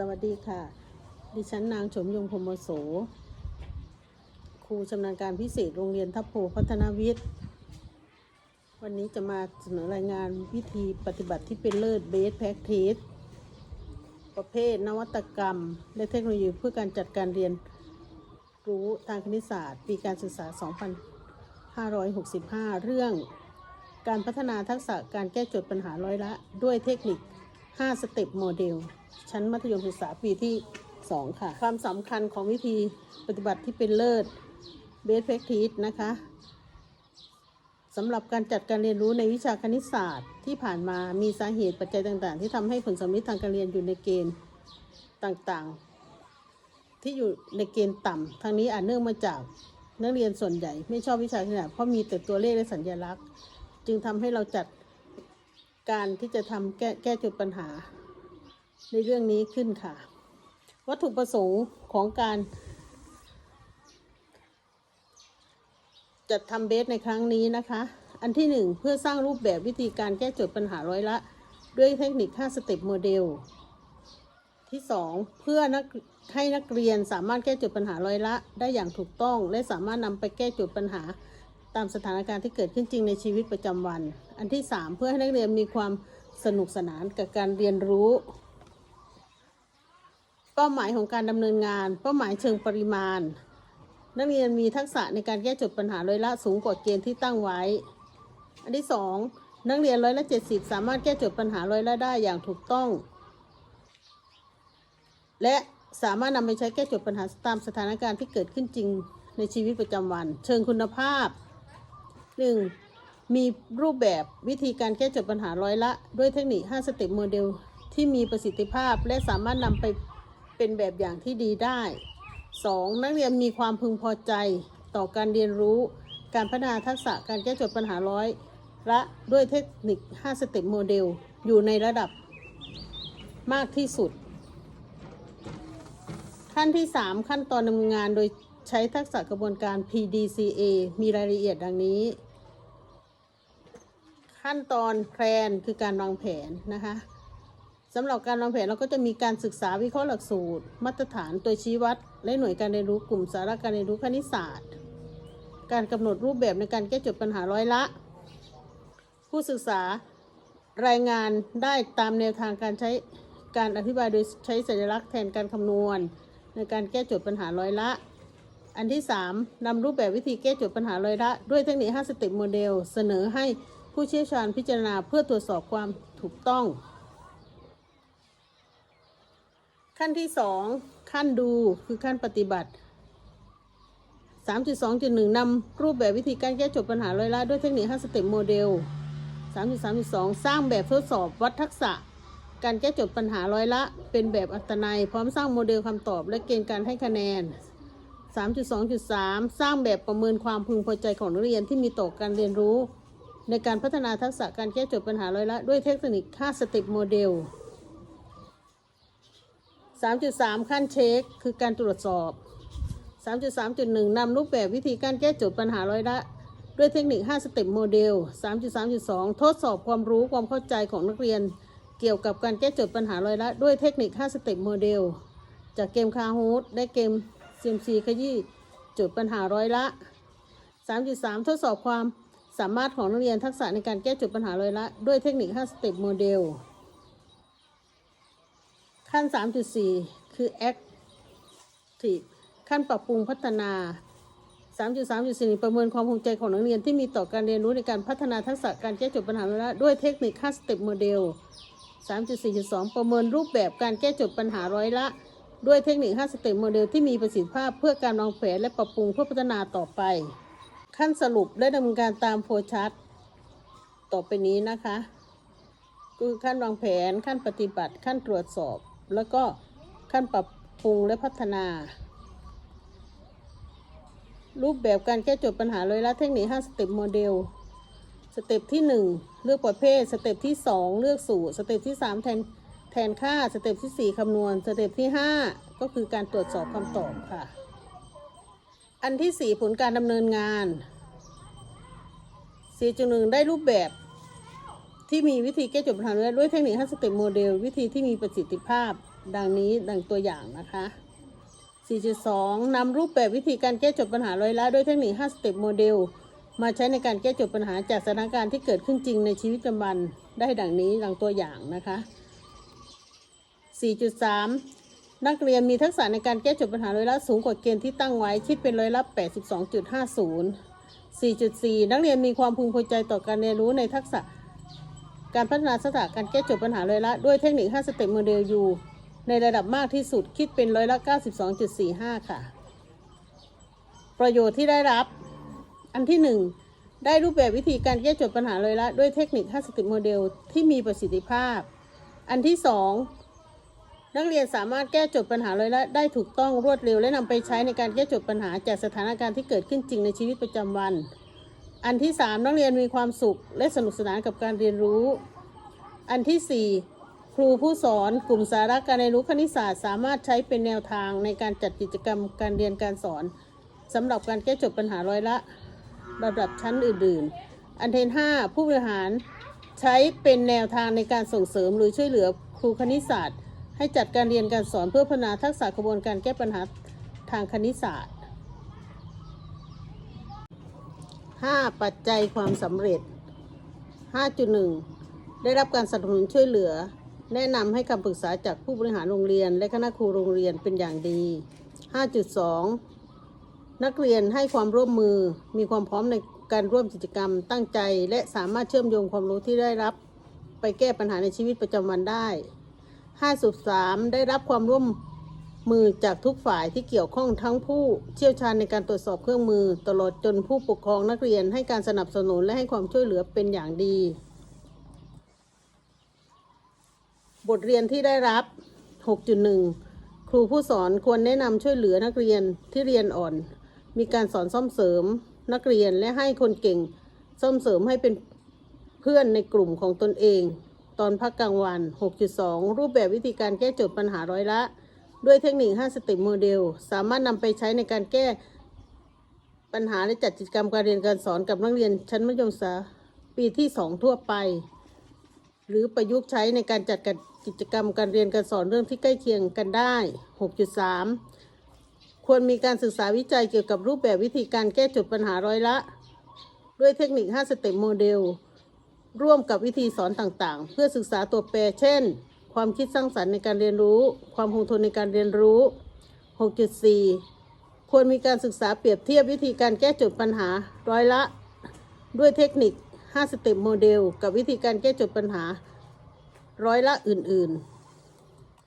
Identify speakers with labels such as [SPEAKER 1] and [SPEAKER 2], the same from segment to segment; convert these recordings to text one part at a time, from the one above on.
[SPEAKER 1] สวัสดีค่ะ ดิฉันนางชมยงพรหมโส ครูชำนาญการพิเศษโรงเรียนทัพโพพัฒนาวิทย์ วันนี้จะมาเสนอรายงานวิธีปฏิบัติที่เป็นเลิศเบสแพ็กทีสประเภทนวัตกรรม และเทคโนโลยีเพื่อการจัดการเรียนรู้ทางคณิตศาสตร์ ปีการศึกษา 2565 เรื่อง การพัฒนาทักษะการแก้โจทย์ปัญหาร้อยละ ด้วยเทคนิค 5 สเต็ปโมเดล ชั้นมัธยมศึกษาปีที่ 2 ค่ะ ความสำคัญของวิธีปฏิบัติที่เป็นเลิศ Best Practice นะคะสำหรับการจัดการเรียนรู้ในวิชาคณิตศาสตร์ที่ผ่านมามีสาเหตุปัจจัยต่างๆ ที่ทำให้ผลสำลิดทางการเรียนอยู่ในเกณฑ์ต่างๆ ที่อยู่ในเกณฑ์ต่ำทางนี้อาจเนื่องมาจากนักเรียนส่วนใหญ่ ไม่ชอบวิชาคณิตศาสตร์เพราะมีแต่ตัวเลขและสัญลักษณ์ จึงทำให้เราจัดการที่จะทำแก้แก้จุดปัญหา ในเรื่องนี้ขึ้นค่ะ วัตถุประสงค์ของการจัดทำเบสในครั้งนี้นะคะ อันที่หนึ่งเพื่อสร้างรูปแบบวิธีการแก้โจทย์ปัญหาร้อยละ ด้วยเทคนิค5สเต็ปโมเดล ที่สองเพื่อนักให้นักเรียนสามารถแก้โจทย์ปัญหาร้อยละ ได้อย่างถูกต้อง และสามารถนำไปแก้โจทย์ปัญหา ตามสถานการณ์ที่เกิดขึ้นจริงในชีวิตประจำวัน อันที่ 3 เพื่อให้นักเรียนมีความสนุกสนานกับการเรียนรู้ เป้าหมายของการดำเนินงาน เป้าหมายเชิงปริมาณ นักเรียนมีทักษะในการแก้โจทย์ปัญหาร้อยละสูงกว่าเกณฑ์ที่ตั้งไว้ อันที่ 2 นักเรียนร้อยละ 70 สามารถแก้โจทย์ปัญหาร้อยละได้อย่างถูกต้อง และสามารถนำไปใช้แก้โจทย์ปัญหาตามสถานการณ์ที่เกิดขึ้นจริงในชีวิตประจำวัน เชิงคุณภาพ 1. มีรูปแบบวิธีการแก้โจทย์ปัญหาร้อยละ ด้วยเทคนิค 5 สเต็ปโมเดลที่มีประสิทธิภาพ และสามารถนำไป เป็นแบบอย่างที่ดีได้ 2. นักเรียนมีความพึงพอใจต่อการเรียนรู้ การพัฒนาทักษะการแก้โจทย์ปัญหาร้อยละด้วยเทคนิค 5 สเต็ปโมเดล อยู่ในระดับมากที่สุด ขั้นที่ 3 ขั้นตอนดำเนินงานโดยใช้ทักษะกระบวนการ PDCA มีรายละเอียดดังนี้ ขั้นตอนแพลนคือการวางแผนนะคะ สำหรับการวางแผนเราก็จะมีการศึกษาวิเคราะห์หลักสูตร มาตรฐานตัวชี้วัด และหน่วยการเรียนรู้กลุ่มสาระการเรียนรู้คณิตศาสตร์ การกำหนดรูปแบบในการแก้โจทย์ปัญหาร้อยละ ผู้ศึกษารายงานได้ตามแนวทางการใช้การอธิบายโดยใช้สัญลักษณ์แทนการคำนวณ ในการแก้โจทย์ปัญหาร้อยละ อันที่ 3นำรูปแบบวิธีแก้โจทย์ปัญหาร้อยละ ด้วยเทคนิค5สเต็ปโมเดล เสนอให้ผู้เชี่ยวชาญพิจารณาเพื่อตรวจสอบความถูกต้อง ขั้นที่2ขั้นดูคือขั้นปฏิบัติ3.2.1นำรูปแบบวิธีการแก้โจทย์ปัญหาร้อยละด้วยเทคนิค5สเต็ปโมเดล3.3.2 สร้างแบบทดสอบวัดทักษะ การแก้โจทย์ปัญหาร้อยละ เป็นแบบอัตนัย พร้อมสร้างโมเดลคำตอบและเกณฑ์การให้คะแนน 3.2.3 สร้างแบบประเมินความพึงพอใจของนักเรียนที่มีต่อการเรียนรู้ ในการพัฒนาทักษะการแก้โจทย์ปัญหาร้อยละ ด้วยเทคนิค5สเต็ปโมเดล 3.3 ขั้นเช็ค คือการตรวจสอบ 3.3.1 นำรูปแบบวิธีการแก้โจทย์ปัญหาร้อยละ ด้วยเทคนิค 5 สเต็ปโมเดล 3.3.2 ทดสอบความรู้ความเข้าใจของนักเรียน เกี่ยวกับการแก้โจทย์ปัญหาร้อยละ ด้วยเทคนิค 5 สเต็ปโมเดล จากเกมคาฮูดและเกมซิมซีขยี้โจทย์ปัญหาร้อยละ 3.3 ทดสอบความสามารถของนักเรียนทักษะในการแก้โจทย์ปัญหาร้อยละ ด้วยเทคนิค 5 สเต็ปโมเดล ขั้น 3.4 คือ active ขั้นปรับปรุงพัฒนา 3.3.4 ประเมินความภูมิใจของนักเรียนที่มีต่อการเรียนรู้ในการพัฒนาทักษะการแก้โจทย์ปัญหาร้อยละด้วยเทคนิค5สเต็ปโมเดล 3.4.2 ประเมินรูปแบบการแก้โจทย์ปัญหาร้อยละ ด้วยเทคนิค5สเต็ปโมเดลที่มีประสิทธิภาพเพื่อการวางแผนและปรับปรุงเพื่อพัฒนาต่อไป ขั้นสรุปและดำเนินการตามโฟชาร์ตต่อไปนี้นะคะ คือขั้นวางแผนขั้นปฏิบัติขั้นตรวจสอบ แล้วก็ขั้นปรับปรุงและพัฒนา รูปแบบการแก้โจทย์ปัญหาเลยละเทคนิค5สเต็ปโมเดลสเต็ปที่ 1 เลือกประเภท สเต็ปที่ 2 เลือกสูตร สเต็ปที่ 3 แทนแทนค่า สเต็ปที่ 4 คำนวณ สเต็ปที่ 5 ก็คือการตรวจสอบคำตอบค่ะ อันที่ 4 ผลการดำเนินงาน 4.1 ได้รูปแบบ ที่มีวิธีแก้โจทย์ปัญหาด้วยเทคนิค5สเต็ปโมเดล วิธีที่มีประสิทธิภาพ ดังนี้ดังตัวอย่างนะคะ 4.2 นำรูปแบบวิธีการแก้โจทย์ปัญหาร้อยละด้วยเทคนิค5สเต็ปโมเดล มาใช้ในการแก้โจทย์ปัญหาจากสถานการณ์ที่เกิดขึ้นจริงในชีวิตประจำวันได้ดังนี้ดังตัวอย่างนะคะ 4.3 นักเรียนมีทักษะในการแก้โจทย์ปัญหาร้อยละสูงกว่าเกณฑ์ที่ตั้งไว้คิดเป็นร้อยละ 82.50 4.4 นักเรียนมีความพึงพอใจต่อการเรียนรู้ในทักษะ การพัฒนาทักษะการแก้โจทย์ปัญหาร้อยละ ด้วยเทคนิค 5 สเต็ปโมเดลยูในระดับมากที่สุดคิดเป็นร้อยละ92.45 ค่ะ ประโยชน์ที่ได้รับ อันที่ 1 ได้รูปแบบวิธีการแก้โจทย์ปัญหาร้อยละ ด้วยเทคนิค 5 สเต็ปโมเดลที่มีประสิทธิภาพ อันที่ 2 นักเรียนสามารถแก้โจทย์ปัญหาร้อยละ ได้ถูกต้องรวดเร็ว และนำไปใช้ในการแก้โจทย์ปัญหาจากสถานการณ์ที่เกิดขึ้นจริงในชีวิตประจำวัน อันที่3นักเรียนมีความสุขและสนุกสนานกับการเรียนรู้ อันที่4ครูผู้สอนกลุ่มสาระการเรียนรู้คณิตศาสตร์ สามารถใช้เป็นแนวทางในการจัดกิจกรรมการเรียนการสอนสำหรับการแก้โจทย์ปัญหาร้อยละ ระดับชั้นอื่น ๆ อันเทน5ผู้บริหารใช้เป็นแนวทางในการส่งเสริมหรือช่วยเหลือครูคณิตศาสตร์ ให้จัดการเรียนการสอนเพื่อพัฒนาทักษะกระบวนการแก้ปัญหาทางคณิตศาสตร์ 5. ปัจจัยความสำเร็จ 5.1 ได้รับการสนับสนุนช่วยเหลือ แนะนำให้คำปรึกษาจากผู้บริหารโรงเรียน และคณะครูโรงเรียนเป็นอย่างดี 5.2 นักเรียนให้ความร่วมมือ มีความพร้อมในการร่วมกิจกรรมตั้งใจ และสามารถเชื่อมโยงความรู้ที่ได้รับ ไปแก้ปัญหาในชีวิตประจำวันได้ 5.3 ได้รับความร่วม มือจากทุกฝ่ายที่เกี่ยวข้องทั้งผู้เชี่ยวชาญในการตรวจสอบเครื่องมือ ตลอดจนผู้ปกครองนักเรียนให้การสนับสนุนและให้ความช่วยเหลือเป็นอย่างดี บทเรียนที่ได้รับ 6.1 ครูผู้สอนควรแนะนำช่วยเหลือนักเรียนที่เรียนอ่อน มีการสอนซ่อมเสริม นักเรียนและให้คนเก่ง ซ่อมเสริมให้เป็นเพื่อนในกลุ่มของตนเอง ตอนพักกลางวัน 6.2 รูปแบบวิธีการแก้โจทย์ปัญหาร้อยละ ด้วยเทคนิค 5 สเต็ปโมเดล สามารถนำไปใช้ในการแก้ปัญหาและจัดกิจกรรมการเรียนการสอนกับนักเรียนชั้นมัธยมศึกษาปีที่ 2 ทั่วไป หรือประยุกต์ใช้ในการจัดกิจกรรมการเรียนการสอนเรื่องที่ใกล้เคียงกันได้ 6.3 ควรมีการศึกษาวิจัยเกี่ยวกับรูปแบบวิธีการแก้จทย์ปัญหาร้อยละ ด้วยเทคนิค 5 สเต็ปโมเดล ร่วมกับวิธีสอนต่างๆ เพื่อศึกษาตัวแปรเช่น ความคิดสร้างสรรค์ในการเรียนรู้ ความคงทนในการเรียนรู้ 6.4 ควรมีการศึกษาเปรียบเทียบวิธีการแก้โจทย์ปัญหาร้อยละ ด้วยเทคนิค 5 สเต็ปโมเดล กับวิธีการแก้โจทย์ปัญหาร้อยละอื่น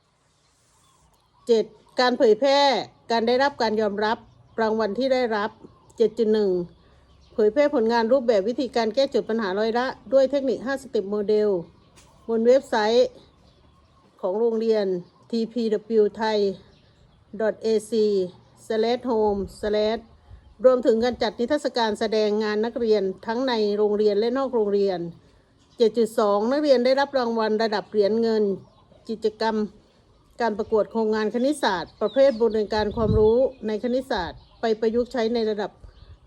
[SPEAKER 1] ๆ 7. การเผยแพร่ การได้รับการยอมรับ รางวัลที่ได้รับ 7.1 เผยแพร่ผลงานรูปแบบวิธีการแก้โจทย์ปัญหาร้อยละ ด้วยเทคนิค 5 สเต็ปโมเดล บนเว็บไซต์ ของโรงเรียน tpw thai ac home รวมถึงการจัดนิทรรศการแสดงงานนักเรียนทั้งในโรงเรียนและนอกโรงเรียน 7.2 นักเรียนได้รับรางวัลระดับเหรียญเงิน กิจกรรม การประกวดโครงงานคณิตศาสตร์ ประเภทบริการความรู้ในคณิตศาสตร์ ไปประยุกต์ใช้ในระดับ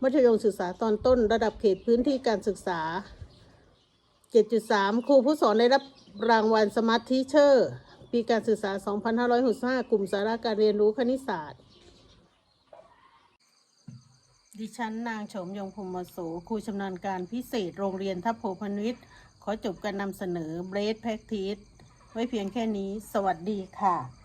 [SPEAKER 1] มัธยมศึกษาตอนต้น ระดับเขตพื้นที่การศึกษา 7.3 ครูผู้สอนได้รับรางวัลสมาร์ททีเชอร์ปีการศึกษา 2565 กลุ่มสาระการเรียนรู้คณิตศาสตร์ ดิฉันนางโฉมยงพรมโสครูชำนาญการพิเศษโรงเรียนทัพโพพนิษฐ์ขอจบการนำเสนอเบรดแพ็กทีสไว้เพียงแค่นี้ สวัสดีค่ะ